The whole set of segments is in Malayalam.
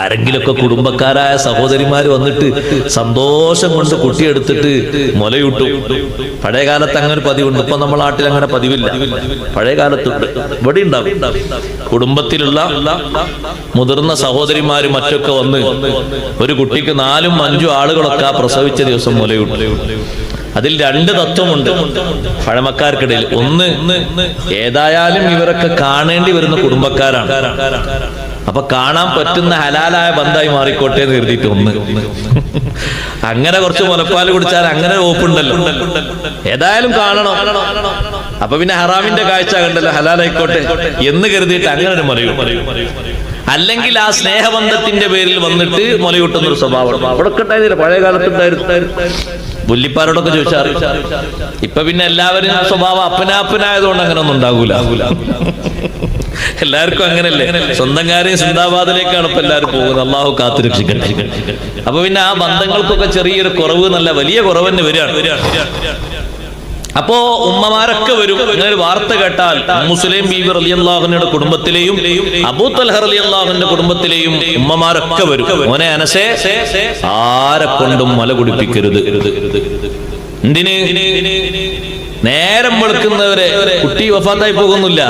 ആരെങ്കിലൊക്കെ കുടുംബക്കാരായ സഹോദരിമാർ വന്നിട്ട് സന്തോഷം കൊണ്ട് കുട്ടിയെടുത്തിട്ട് മുലയിട്ടു. പഴയ കാലത്ത് അങ്ങനെ പതിവുണ്ട്. ഇപ്പൊ നമ്മുടെ നാട്ടിൽ അങ്ങനെ പതിവില്ല. പഴയ കാലത്തുണ്ട് ഇവിടെ ഉണ്ടാവും. കുടുംബത്തിലുള്ള മുതിർന്ന സഹോദരിമാര് മറ്റൊക്കെ വന്ന് ഒരു കുട്ടിക്ക് നാലും അഞ്ചും ആളുകളൊക്കെ പ്രസവിച്ച ദിവസം മുലയിട്ടു. അതിൽ രണ്ട് തത്വമുണ്ട്. പഴമക്കാർക്കിടയിൽ. ഒന്ന് ഏതായാലും ഇവരൊക്കെ കാണേണ്ടി വരുന്ന കുടുംബക്കാരാണ്. അപ്പൊ കാണാൻ പറ്റുന്ന ഹലാലായ ബന്ധമായി മാറിക്കോട്ടെ എന്ന് കരുതിയിട്ട് ഒന്ന്. അങ്ങനെ കുറച്ച് മുലപ്പാൽ കുടിച്ചാൽ അങ്ങനെ ഓപ്പുണ്ടല്ലോ. ഏതായാലും കാണണം. അപ്പൊ പിന്നെ ഹറാമിന്റെ കാഴ്ച കണ്ടല്ലോ ഹലാലായിക്കോട്ടെ എന്ന് കരുതിയിട്ട് അങ്ങനെ ഒരു മുലയും അല്ലെങ്കിൽ ആ സ്നേഹബന്ധത്തിന്റെ പേരിൽ വന്നിട്ട് മുലയൂട്ടുന്ന ഒരു സ്വഭാവം. അവിടെ ഉണ്ടായിരുന്നില്ല? പഴയ കാലത്ത് ഉണ്ടായിരുന്നു. പുല്ലിപ്പാരോടൊക്കെ ചോദിച്ചാൽ ഇപ്പൊ പിന്നെ എല്ലാവരും സ്വഭാവം അപ്പനാപ്പനായതുകൊണ്ട് അങ്ങനെ ഒന്നും ഉണ്ടാകൂല എല്ലാവർക്കും അങ്ങനല്ലേ? സ്വന്തം കാര്യം സിന്ദാബാദിലേക്കാണ് ഇപ്പൊ എല്ലാവരും പോകുന്നത്. അള്ളാഹു കാത്തു രക്ഷിക്കട്ടെ. അപ്പൊ പിന്നെ ആ ബന്ധങ്ങൾക്കൊക്കെ ചെറിയൊരു കുറവ് നല്ല വലിയ കുറവ് തന്നെ വരികയാണ്. അപ്പോ ഉമ്മമാരൊക്കെ വരും. അങ്ങനെ ഒരു വാർത്ത കേട്ടാൽ മുസ്ലിം ബീബി അലി അള്ളാഹുവിന്റെ കുടുംബത്തിലെയും അബൂ തൽഹർ അലി അള്ളാഹുവിന്റെ കുടുംബത്തിലെയും ഉമ്മമാരൊക്കെ വരും. മോനെ ആരെ കൊണ്ടും മല കുടിപ്പിക്കരുത്. എന്തിന്? നേരം വെളുക്കുന്നവരെ കുട്ടി വഫാത്തായി പോകുന്നില്ല.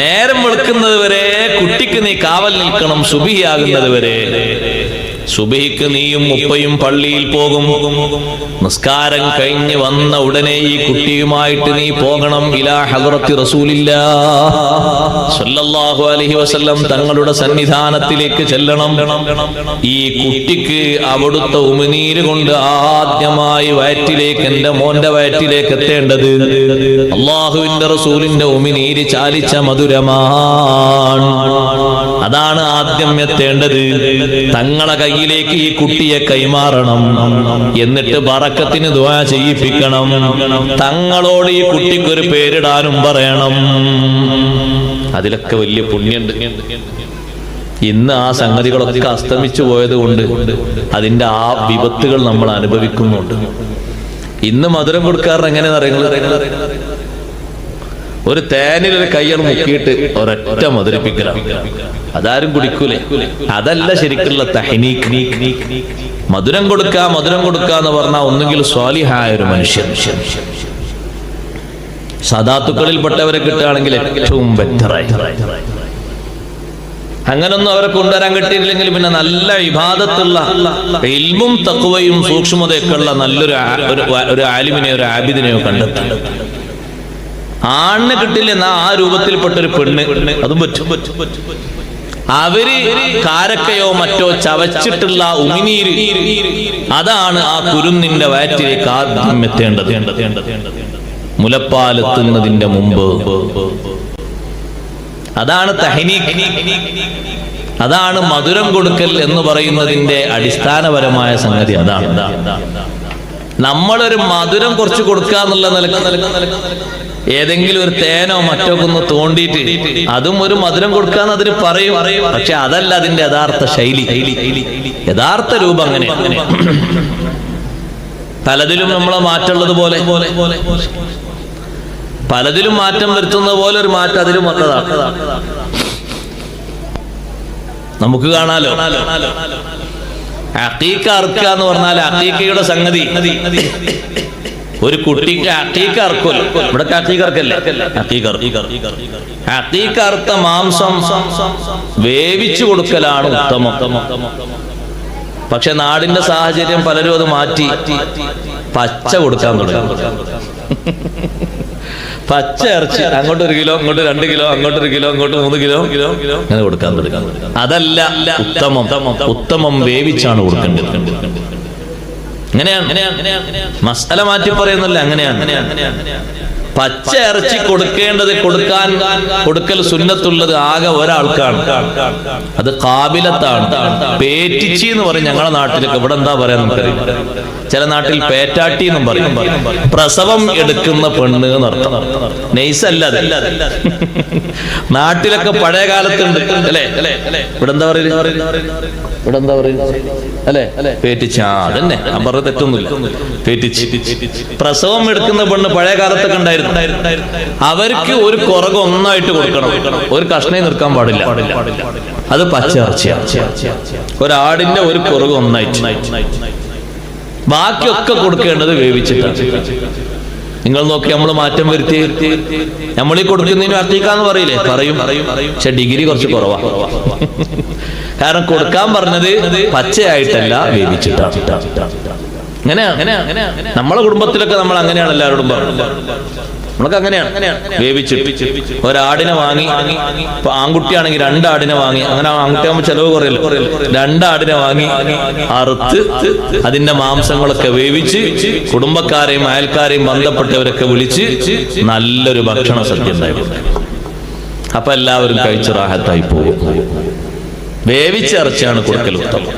നേരം വെളുക്കുന്നത് വരെ കുട്ടിക്ക് നീ കാവൽ നിൽക്കണം സുബിയാകുന്നത് വരെ സുബഹിക്ക് നീയും ഉപ്പയും പള്ളിയിൽ പോകും. നിസ്കാരം കഴിഞ്ഞ് വന്ന ഉടനെ ഈ കുട്ടിയുമായിട്ട് നീ പോകണം ഇലാ ഹദറത്തി റസൂലില്ല. സല്ലല്ലാഹു അലൈഹി വസല്ലം തങ്ങളുടെ സന്നിധാനത്തിലേക്ക് ചെല്ലണം. ഈ കുട്ടിക്ക് അവിടുത്തെ ഉമിനീര് കൊണ്ട് ആദ്യമായി വയറ്റിലേക്ക് എന്റെ മോന്റെ വയറ്റിലേക്ക് എത്തേണ്ടത് അള്ളാഹുവിന്റെ റസൂലിന്റെ ഉമിനീര് ചാലിച്ച മധുരമാണ്. അതാണ് ആദ്യം എത്തേണ്ടത്. തങ്ങളെ കയ്യിലേക്ക് ഈ കുട്ടിയെ കൈമാറണം. എന്നിട്ട് ബറക്കത്തിന് ദ്വാ ചെയ്യിപ്പിക്കണം. തങ്ങളോട് ഈ കുട്ടിക്കൊരു പേരിടാനും പറയണം. അതിലൊക്കെ വലിയ പുണ്യുണ്ട്. ഇന്ന് ആ സംഗതികളൊക്കെ അസ്തമിച്ചു പോയത് കൊണ്ട് അതിന്റെ ആ വിപത്തുകൾ നമ്മൾ അനുഭവിക്കുന്നുണ്ട്. ഇന്ന് മധുരം കൊടുക്കാറ് എങ്ങനെയാണെന്ന് അറിയുന്നത്? ഒരു തേനിൽ ഒരു കയ്യർ മുക്കിയിട്ട് ഒരൊറ്റ മധുരിപ്പിക്കല. അതാരും കുടിക്കൂലേ. അതല്ല ശരിക്കുള്ള തഹനീക്ക്. മധുരം കൊടുക്ക മധുരം കൊടുക്ക എന്ന് പറഞ്ഞാൽ ഒന്നുകിൽ സ്വാലിഹായ ഒരു മനുഷ്യൻ. സദാത്തുക്കളിൽപ്പെട്ടവരെ കിട്ടുകയാണെങ്കിൽ ഏറ്റവും ബെറ്ററായി അങ്ങനൊന്നും അവരെ കൊണ്ടുവരാൻ കിട്ടിയില്ലെങ്കിൽ പിന്നെ നല്ല വിവാദത്തുള്ള ഇൽമും തക്കുവയും സൂക്ഷ്മതയൊക്കെ ഉള്ള നല്ലൊരു ഒരു ആലിമിനെയോ ഒരു ആബിദിനെയോ കണ്ടെത്തും. ആണിനെ കിട്ടില്ല എന്നാ ആ രൂപത്തിൽപ്പെട്ട ഒരു പെണ്ണ്. അതും പറ്റും. അവർ കാരക്കയോ മറ്റോ ചവച്ചിട്ടുള്ള ഉമിനീര്. അതാണ് ആ കുരുന്നിന്റെ വയറ്റിലേക്ക് ആദ്യം എത്തേണ്ടത്. മുലപ്പാലെത്തുന്നതിന്റെ മുമ്പ്. അതാണ് തഹനീക്ക്. അതാണ് മധുരം കൊടുക്കൽ എന്ന് പറയുന്നതിന്റെ അടിസ്ഥാനപരമായ സംഗതി അതാണ്. നമ്മളൊരു മധുരം കുറച്ച് കൊടുക്കുക എന്നുള്ള നിലയ്ക്ക് ഏതെങ്കിലും ഒരു തേനോ മറ്റോ ഒന്ന് തോണ്ടിയിട്ട് അതും ഒരു മധുരം കൊടുക്കാന്ന് അതിന് പറയും. പക്ഷെ അതല്ല അതിന്റെ യഥാർത്ഥ ശൈലി. യഥാർത്ഥ രൂപം അങ്ങനെ. പലതിലും നമ്മളെ മാറ്റുള്ളത് പോലെ. പലതിലും മാറ്റം വരുത്തുന്ന പോലെ ഒരു മാറ്റം അതിലും വന്നതാണ്. നമുക്ക് കാണാലോ? അക്കീക്ക അറുക്ക എന്ന് പറഞ്ഞാൽ അക്കീക്കയുടെ സംഗതി. ഒരു കുട്ടിക്ക് അക്കീക്ക അറുക്കുമല്ലോ ഇവിടെ അക്കീക്ക അറക്കല്ലേ അക്കീക്ക അറുത്ത മാംസം വേവിച്ചു കൊടുക്കലാണ് ഉത്തമം. പക്ഷെ നാടിന്റെ സാഹചര്യം പലരും അത് മാറ്റി. പച്ച കൊടുക്കാൻ തുടങ്ങി. പച്ച ഇറച്ചി. അങ്ങോട്ട് ഒരു കിലോ അങ്ങോട്ട് രണ്ട് കിലോ അങ്ങോട്ട് ഒരു കിലോ അങ്ങോട്ട് മൂന്ന് കിലോ കിലോ. അങ്ങനെ കൊടുക്കാൻ തുടങ്ങി. അതല്ല ഉത്തമം. ഉത്തമം വേവിച്ചാണ് കൊടുക്കേണ്ടത്. അങ്ങനെയാണ്. മസല മാറ്റി പറയുന്നില്ല അങ്ങനെയാണ്. പച്ച ഇറച്ചി കൊടുക്കേണ്ടത് കൊടുക്കാൻ കൊടുക്കൽ സുന്നത്തുള്ളത് ആകെ ഒരാൾക്കാണ്. അത് കാബിലത്താണ്. പേറ്റിച്ചി എന്ന് പറയും ഞങ്ങളുടെ നാട്ടിലൊക്കെ. ഇവിടെ എന്താ പറയാ നമുക്കറിയാം ചില നാട്ടിൽ പേറ്റാട്ടി എന്നും പറയും. പ്രസവം എടുക്കുന്ന പെണ്ണ് എന്നർത്ഥം അത്. നാട്ടിലൊക്കെ പഴയ കാലത്തുണ്ട്. അല്ലേ? ഇവിടെ എന്താ പറയുക ഇവിടെ എന്താ പറയുക അല്ലേ? പേറ്റിച്ച്. ആ അതന്നെ. ഞാൻ തെറ്റൊന്നുമില്ല. പേറ്റിച്ച്. പ്രസവം എടുക്കുന്ന പെണ്ണ് പഴയ കാലത്തൊക്കെ ഉണ്ടായിരുന്നു. അവർക്ക് ഒരു കുറക് ഒന്നായിട്ട് കൊടുക്കണം. ഒരു കഷ്ണയും നിർക്കാൻ പാടില്ല. അത് പച്ച ഇറച്ചിയാണ് ഒരാടിന്റെ ഒരു കുറക് ഒന്നായിട്ട്. ബാക്കിയൊക്കെ കൊടുക്കേണ്ടത് വേവിച്ചിട്ടാണ് നിങ്ങൾ നോക്കി നമ്മൾ മാറ്റം വരുത്തി. നമ്മൾ ഈ കൊടുക്കുന്നതിന് അക്കീക്കാന്ന് പറയില്ലേ? പറയും. പക്ഷെ ഡിഗ്രി കുറച്ച് കുറവാ. കാരണം കൊടുക്കാൻ പറഞ്ഞത് പച്ചയായിട്ടല്ല വേവിച്ചിട്ടാണ് അങ്ങനെയാ. നമ്മളെ കുടുംബത്തിലൊക്കെ നമ്മൾ അങ്ങനെയാണ് എല്ലാവരോടും പറഞ്ഞത്. നമ്മളൊക്കെ അങ്ങനെയാണ്. വേവിച്ചിട്ട് ഒരാടിനെ വാങ്ങി ഇപ്പൊ ആൺകുട്ടിയാണെങ്കിൽ രണ്ടാടിനെ വാങ്ങി അങ്ങനെ ആൺകുട്ടിയാകുമ്പോൾ ചെലവ് കുറയല്ലോ? രണ്ടാടിനെ വാങ്ങി അറുത്ത് അതിന്റെ മാംസങ്ങളൊക്കെ വേവിച്ച് കുടുംബക്കാരെയും അയൽക്കാരെയും ബന്ധപ്പെട്ടവരൊക്കെ വിളിച്ച് നല്ലൊരു ഭക്ഷണ സദ്യ ഉണ്ടായിരുന്നു അപ്പൊ എല്ലാവരും കഴിച്ച് റാഹത്തായി പോകും. വേവിച്ചിറച്ചാണ് കൊടുക്കൽ ഉത്തമം.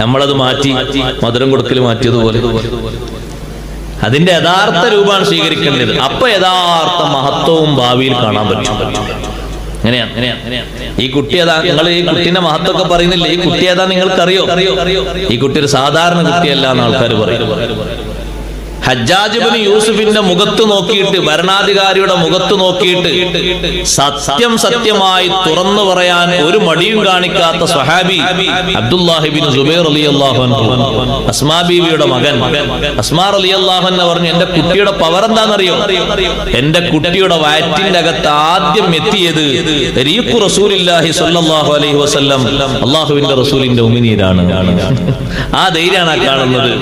നമ്മളത് മാറ്റി മധുരം കൊടുക്കൽ മാറ്റിയതുപോലെ. അതിന്റെ യഥാർത്ഥ രൂപമാണ് സ്വീകരിക്കേണ്ടത്. അപ്പൊ യഥാർത്ഥ മഹത്വവും ഭാവിയിൽ കാണാൻ പറ്റും. ഈ കുട്ടി ഏതാ നിങ്ങൾ ഈ കുട്ടീന്റെ മഹത്വമൊക്കെ പറയുന്നില്ല? ഈ കുട്ടി ഏതാ നിങ്ങൾക്കറിയോ? ഈ കുട്ടി ഒരു സാധാരണ കുട്ടിയല്ല എന്ന് ആൾക്കാർ പറയും. ഹജ്ജാജിബിന് യൂസുഫിന്റെ മുഖത്ത് നോക്കിയിട്ട് ഭരണാധികാരിയുടെ മുഖത്ത് നോക്കിയിട്ട് സത്യം സത്യമായി തുറന്നു പറയാൻ ഒരു മടിയും കാണിക്കാത്ത സ്വഹാബി അബ്ദുല്ലാഹിബിൻ സുബൈർ അലി അള്ളാഹു അസ്മാ ബീവിയുടെ മകൻ. അസ്മാർ അലി അള്ളാഹു എന്ന് പറഞ്ഞു എന്റെ കുട്ടിയുടെ പവർ എന്താണെന്നറിയോ? എന്റെ കുട്ടിയുടെ വയറ്റിന്റെ അകത്ത് ആദ്യം എത്തിയത് റീഖു അലൈഹി വസല്ലം അള്ളാഹുവിന്റെ റസൂലിന്റെ ഉമിനീരാണ് ആ ധൈര്യമാണ് കാണുന്നത്.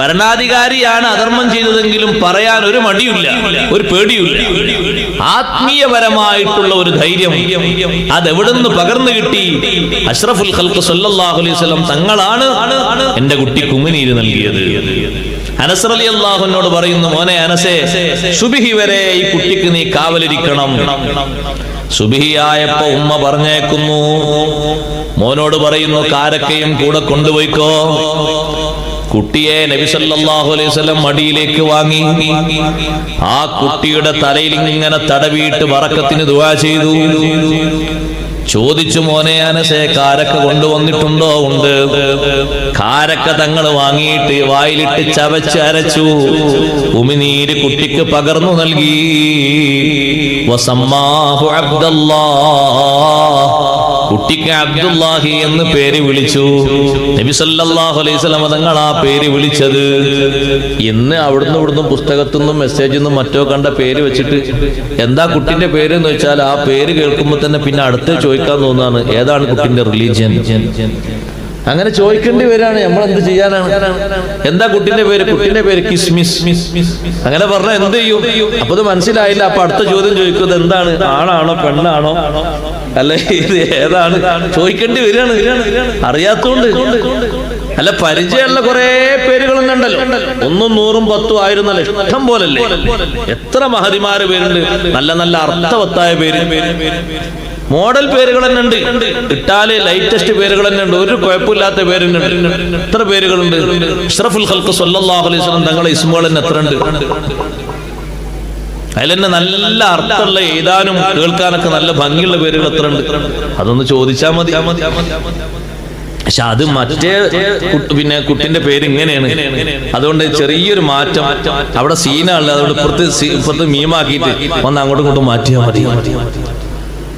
ഭരണാധികാരിയാണ് അധർമ്മം ചെയ്തതെങ്കിലും പറയാൻ ഒരു മടിയില്ല ഒരു പേടിയില്ല ആത്മീയപരമായിട്ടുള്ള ഒരു ധൈര്യം അതെവിടുന്ന് പകർന്നു കിട്ടി? അഷ്റഫുൽ ഖൽഖ് സല്ലല്ലാഹു അലൈഹി വസല്ലം തങ്ങളാണ് എന്റെ കുട്ടി കുമിനീര് നൽകിയത്. അനസ് അലി അള്ളാഹുനോട് പറയുന്നു മോനെ അനസേ സുബിഹി വരെ ഈ കുട്ടിക്ക് നീ കാവലിരിക്കണം. സുബിഹിയായപ്പോ ഉമ്മ പറഞ്ഞേക്കുന്നു മോനോട് പറയുന്നു കാരക്കയും കൂടെ കൊണ്ടുപോയിക്കോ. കുട്ടിയെ നബി സല്ലല്ലാഹു അലൈഹി മടിയിലേക്ക് വാങ്ങി. ആ കുട്ടിയുടെ തലയിൽ ഇങ്ങനെ തടവിയിട്ട് വറക്കത്തിന് ദുവാ ചെയ്തു. ചോദിച്ചു മോനെ അനസെ കാരക്ക കൊണ്ടുവന്നിട്ടുണ്ടോ? ഉണ്ട്. കാരക്ക തങ്ങൾ വാങ്ങിയിട്ട് വായിലിട്ട് ചവച്ച് അരച്ചു. ഉമിനീര് കുട്ടിക്ക് പകർന്നു നൽകി. വസമ്മാഹു അബ്ദല്ലാഹ്. കുട്ടിക്ക് അബ്ദുല്ലാഹി എന്ന് പേര് വിളിച്ചു. നബി അലൈഹി തങ്ങൾ ആ പേര് വിളിച്ചത്. ഇന്ന് അവിടുന്ന് ഇവിടുന്ന് പുസ്തകത്തു നിന്നും മെസ്സേജിൽ നിന്നും മറ്റോ കണ്ട പേര് വെച്ചിട്ട് എന്താ കുട്ടിന്റെ പേര് എന്ന് വെച്ചാൽ ആ പേര് കേൾക്കുമ്പോൾ തന്നെ പിന്നെ അടുത്ത് ചോദിക്കാൻ തോന്നാണ്. ഏതാണ് കുട്ടിന്റെ റിലീജിയൻ അങ്ങനെ ചോദിക്കേണ്ടി വരാണ് നമ്മൾ എന്ത് ചെയ്യാനാണ്? എന്താ കുട്ടിന്റെ പേര്? കുട്ടിന്റെ പേര് കിസ്മിസ്. അങ്ങനെ പറഞ്ഞാൽ എന്ത് ചെയ്യും? അപ്പൊ അത് മനസ്സിലായില്ല. അപ്പൊ അടുത്ത ചോദ്യം ചോദിക്കുന്നത് എന്താണ്? ആണാണോ പെണ്ണാണോ? അല്ലെ ഇത് ഏതാണ്? ചോദിക്കേണ്ടി വരികയാണ്. അറിയാത്തോണ്ട്. അല്ല പരിചയമുള്ള കുറെ പേരുകൾ ഉണ്ടല്ലോ ഒന്നും നൂറും പത്തും ആയിരം നല്ല ഇഷ്ടം പോലല്ലേ? എത്ര മഹതിമാര് പേരുണ്ട്? നല്ല നല്ല അർത്ഥവത്തായ പേര്. മോഡൽ പേരുകൾ തന്നെ ഉണ്ട് ഇട്ടാൽ ലൈറ്റസ്റ്റ് പേരുകൾ തന്നെ ഉണ്ട് ഒരു കുഴപ്പമില്ലാത്ത പേരുണ്ട് എത്ര പേരുകളുണ്ട്? ഇഷ്റഫുൽ ഹൽക്ക് സല്ലാഹു അലൈഹി വസല്ലം തങ്ങളെ ഇസ്മുകൾ തന്നെ എത്ര ഉണ്ട്? അതിൽ തന്നെ നല്ല അർത്ഥമുള്ള എഴുതാനും കേൾക്കാനൊക്കെ നല്ല ഭംഗിയുള്ള പേരുകൾ എത്ര ഉണ്ട്? അതൊന്ന് ചോദിച്ചാൽ മതി. പക്ഷെ അത് മറ്റേ പിന്നെ കുട്ടിന്റെ പേര് ഇങ്ങനെയാണ്. അതുകൊണ്ട് ചെറിയൊരു മാറ്റം. അവിടെ സീനാണ് അതുകൊണ്ട് ഇപ്പുറത്ത് ഇപ്പുറത്ത് മീമാക്കിയിട്ട് ഒന്ന് അങ്ങോട്ടും ഇങ്ങോട്ടും മാറ്റിയാൽ മതി.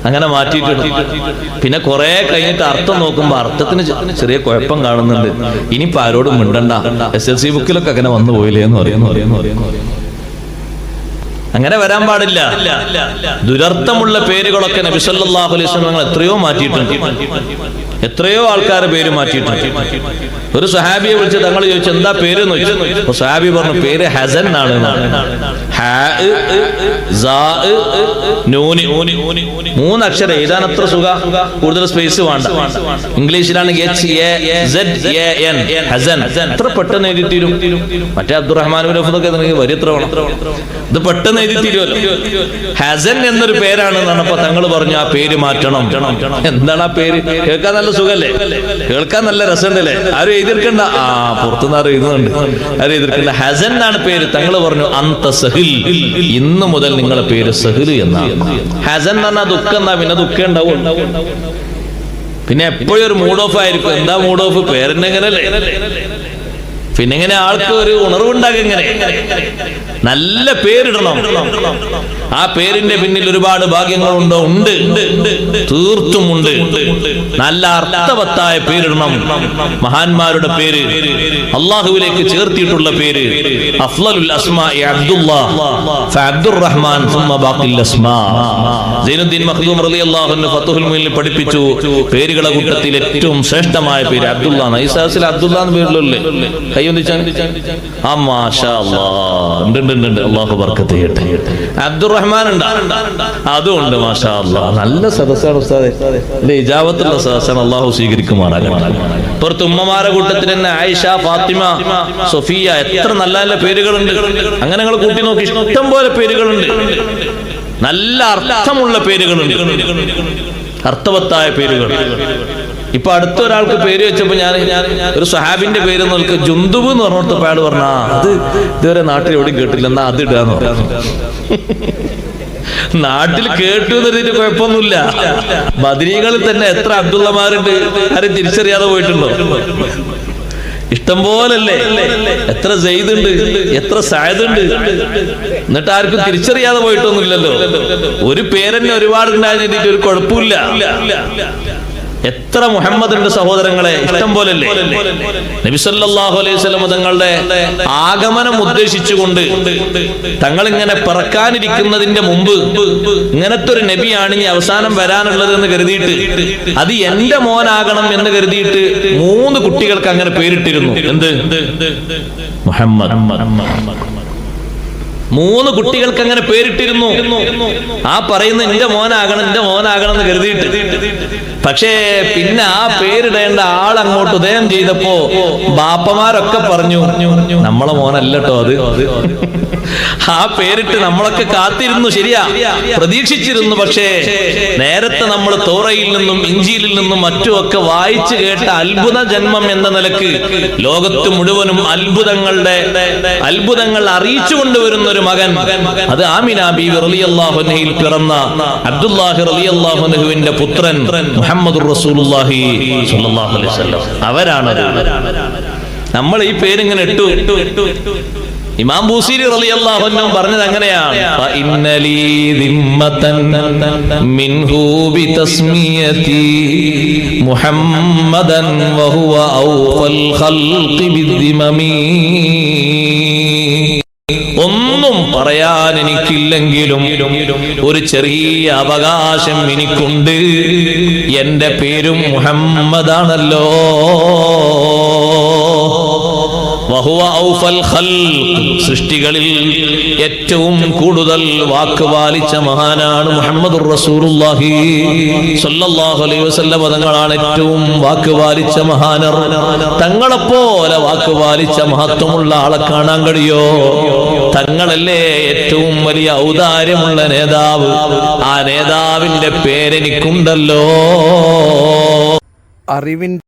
അങ്ങനെ മാറ്റിയിട്ടുണ്ട്. പിന്നെ കുറെ കഴിഞ്ഞിട്ട് അർത്ഥം നോക്കുമ്പോ അർത്ഥത്തിന് ചെറിയ കുഴപ്പം കാണുന്നുണ്ട്. ഇനി ആരോടും മിണ്ടണ്ട. എസ് എൽ സി ബുക്കിലൊക്കെ അങ്ങനെ വന്നു പോയില്ലേ എന്ന് പറയുന്നു അങ്ങനെ വരാൻ പാടില്ല. ദുരർത്ഥമുള്ള പേരുകളൊക്കെ നബിസല്ലാഹു അലൈഹി എത്രയോ മാറ്റിയിട്ടുണ്ട്. എത്രയോ ആൾക്കാരെ പേര് മാറ്റിയിട്ടുണ്ട്. ഒരു സഹാബിയെ വിളിച്ച് തങ്ങൾ ചോദിച്ചു എന്താ പേര് സഹാബി പറഞ്ഞു പേര് ഹസൻ എന്നാണ്. മൂന്നക്ഷരം എഴുതാൻ അത്ര സുഖ കൂടുതൽ സ്പേസ് വേണ്ട. എൻ ഹസൻ. എത്ര പെട്ടെന്ന് എഴുതി തീരും? മറ്റേ അബ്ദുറഹ്മാൻ ഒക്കെ വേണം? ഇത് പെട്ടെന്ന് എഴുതി തീരുമല്ലോ ഹസൻ എന്നൊരു പേരാണ് തങ്ങൾ പറഞ്ഞു ആ പേര് മാറ്റണം. എന്താണ് ആ പേര്? കേൾക്കാൻ നല്ല സുഖല്ലേ? കേൾക്കാൻ നല്ല രസമുണ്ടല്ലേ? ആരും എഴുതിക്കണ്ട ആ പുറത്തുനിന്ന് ആരും എഴുതുന്നുണ്ട്. ആരും എഴുതിക്കണ്ട ഹസൻ എന്നാണ് പേര്. തങ്ങൾ പറഞ്ഞു അന്ത സഹിൽ. ഇന്ന് മുതൽ നിങ്ങളെ പേര് സഹിൽ എന്നാണ്. ഹസൻ എന്ന് പറഞ്ഞാൽ ദുഃഖം എന്നാ പിന്നെ ദുഃഖം ഉണ്ടാവും പിന്നെ എപ്പോഴും ഒരു മൂഡ് ഓഫ് ആയിരിക്കും. എന്താ മൂഡ് ഓഫ് പേരെന്നെങ്ങനല്ലേ പിന്നെ ഇങ്ങനെ ആൾക്ക് ഒരു ഉണർവുണ്ടാക്കി ഇങ്ങനെ. നല്ല പേരിടണം. ആ പേരിന്റെ പിന്നിൽ ഒരുപാട് ഭാഗ്യങ്ങളുണ്ടോ? ഉണ്ട്. തീർത്തും ഉണ്ട്. നല്ല അർത്ഥവത്തായ പേരിടണം. മഹാന്മാരുടെ പേര് അള്ളാഹുവിലേക്ക് ചേർത്തിയിട്ടുള്ള പേര് അഫ്ലലുൽ അസ്മാ. പഠിപ്പിച്ചു. പേരുകളെ കൂട്ടത്തിൽ ഏറ്റവും ശ്രേഷ്ഠമായ പേര് അബ്ദുള്ള അബ്ദുള്ള പേരുള്ളല്ലേ മാഷാ അള്ളാഹു അബ്ദുറഹ്മാൻ ഉണ്ട് അതും ഉണ്ട് മാഷാ നല്ല സദസ്സാണ് ഉസ്താദെ. അല്ലേ ഇജാബത്തുള്ള സദസ്സാണ്. അള്ളാഹു സ്വീകരിക്കുമാറാകണം പുറത്ത് ഉമ്മമാരെ കൂട്ടത്തിൽ തന്നെ ആയിഷ ഫാത്തിമ സൊഫിയ എത്ര നല്ല നല്ല പേരുകളുണ്ട്. അങ്ങനെ നിങ്ങൾ കൂട്ടി നോക്കി ഇഷ്ടം പോലെ പേരുകളുണ്ട്. നല്ല അർത്ഥമുള്ള പേരുകളുണ്ട്. അർത്ഥവത്തായ പേരുകൾ. ഇപ്പൊ അടുത്തൊരാൾക്ക് പേര് വെച്ചപ്പോ ഞാൻ ഒരു സഹാബിന്റെ പേര് നോക്ക് ജുന്തുബ് എന്ന് പറഞ്ഞോടത്തപ്പോ അയാൾ പറഞ്ഞ അത് ഇതുവരെ നാട്ടിൽ എവിടെയും കേട്ടില്ല എന്നാ അത് ഇടാന്ന് നാട്ടിൽ കേട്ടു എന്നതിന് കുഴപ്പമൊന്നുമില്ല. ബദരീകളിൽ തന്നെ എത്ര അബ്ദുള്ളമാരുണ്ട് ആരും തിരിച്ചറിയാതെ പോയിട്ടുണ്ടോ? ഇഷ്ടം പോലല്ലേ എത്ര ജയ്തുണ്ട് എത്ര സായതുണ്ട് എന്നിട്ട് ആർക്കും തിരിച്ചറിയാതെ പോയിട്ടൊന്നുമില്ലല്ലോ. ഒരു പേരന്നെ ഒരുപാട് ഉണ്ടായിരുന്നിട്ട് ഒരു കുഴപ്പമില്ല. എത്ര മുഹമ്മദിന്റെ സഹോദരങ്ങളെ? ഇഷ്ടം പോലല്ലേ? നബിസല്ലാഹു അലൈഹി സ്വലം തങ്ങളുടെ ആഗമനം ഉദ്ദേശിച്ചുകൊണ്ട് തങ്ങൾ ഇങ്ങനെ പിറക്കാനിരിക്കുന്നതിന്റെ മുമ്പ് ഇങ്ങനത്തെ ഒരു നബിയാണ് ഇനി അവസാനം വരാനുള്ളത് എന്ന് കരുതിയിട്ട് അത് എന്റെ മോനാകണം എന്ന് കരുതിയിട്ട് മൂന്ന് കുട്ടികൾക്ക് അങ്ങനെ പേരിട്ടിരുന്നു. എന്ത്? മുഹമ്മദ്. മൂന്ന് കുട്ടികൾക്ക് അങ്ങനെ പേരിട്ടിരുന്നു. ആ പറയുന്ന എന്റെ മോനാകണം എന്റെ മോനാകണം എന്ന് കരുതിയിട്ട് പക്ഷേ പിന്നെ ആ പേരിടേണ്ട ആൾ അങ്ങോട്ട് ഉദയം ചെയ്തപ്പോ ബാപ്പമാരൊക്കെ പറഞ്ഞു നമ്മളെ മോനല്ലോ അത്. ആ പേരിട്ട് നമ്മളൊക്കെ കാത്തിരുന്നു ശരിയാ. പ്രതീക്ഷിച്ചിരുന്നു പക്ഷേ നേരത്തെ നമ്മൾ തോറയിൽ നിന്നും ഇഞ്ചിയിൽ നിന്നും മറ്റുമൊക്കെ വായിച്ചു കേട്ട അത്ഭുത ജന്മം എന്ന നിലയ്ക്ക് ലോകത്ത് മുഴുവനും അത്ഭുതങ്ങളുടെ അത്ഭുതങ്ങൾ അറിയിച്ചു കൊണ്ടുവരുന്ന ഒരു മകൻ. അത് ആമിന റളിയല്ലാഹുനഹയിൽ പിറന്ന അബ്ദുല്ലാഹി റലിയല്ലാഹുനഹുവിന്റെ പുത്രൻ സ്വല്ലല്ലാഹു അലൈഹി വസല്ലം. അവരാണ് നമ്മൾ ഈ പേരിങ്ങനെ ഇട്ടു. ഇട്ടു ഇട്ടു ഇട്ടു ഇമാം ബൂസീരി റളിയല്ലാഹു അൻഹു പറഞ്ഞത് അങ്ങനെയാണ്. ദിമ്മതൻ മിൻഹു ബിതസ്മിയതി മുഹമ്മദൻ വഹുവ ഔഫൽ ഒന്നും പറയാൻ എനിക്കില്ലെങ്കിലും ഒരു ചെറിയ അവകാശം എനിക്കുണ്ട്. എന്റെ പേരും മുഹമ്മദാണല്ലോ. സൃഷ്ടികളിൽ ഏറ്റവും കൂടുതൽ വാക്ക് പാലിച്ച മഹാനാണ് മുഹമ്മദ് അലൈഹി വസല്ലം തങ്ങളാണ് ഏറ്റവും വാക്ക് പാലിച്ച മഹാനർ. തങ്ങളെപ്പോലെ വാക്ക് പാലിച്ച മഹത്വമുള്ള ആളെ കാണാൻ കഴിയോ? തങ്ങളല്ലേ ഏറ്റവും വലിയ ഔദാര്യമുള്ള നേതാവ്? ആ നേതാവിന്റെ പേരെനിക്കുണ്ടല്ലോ. അറിവിൻ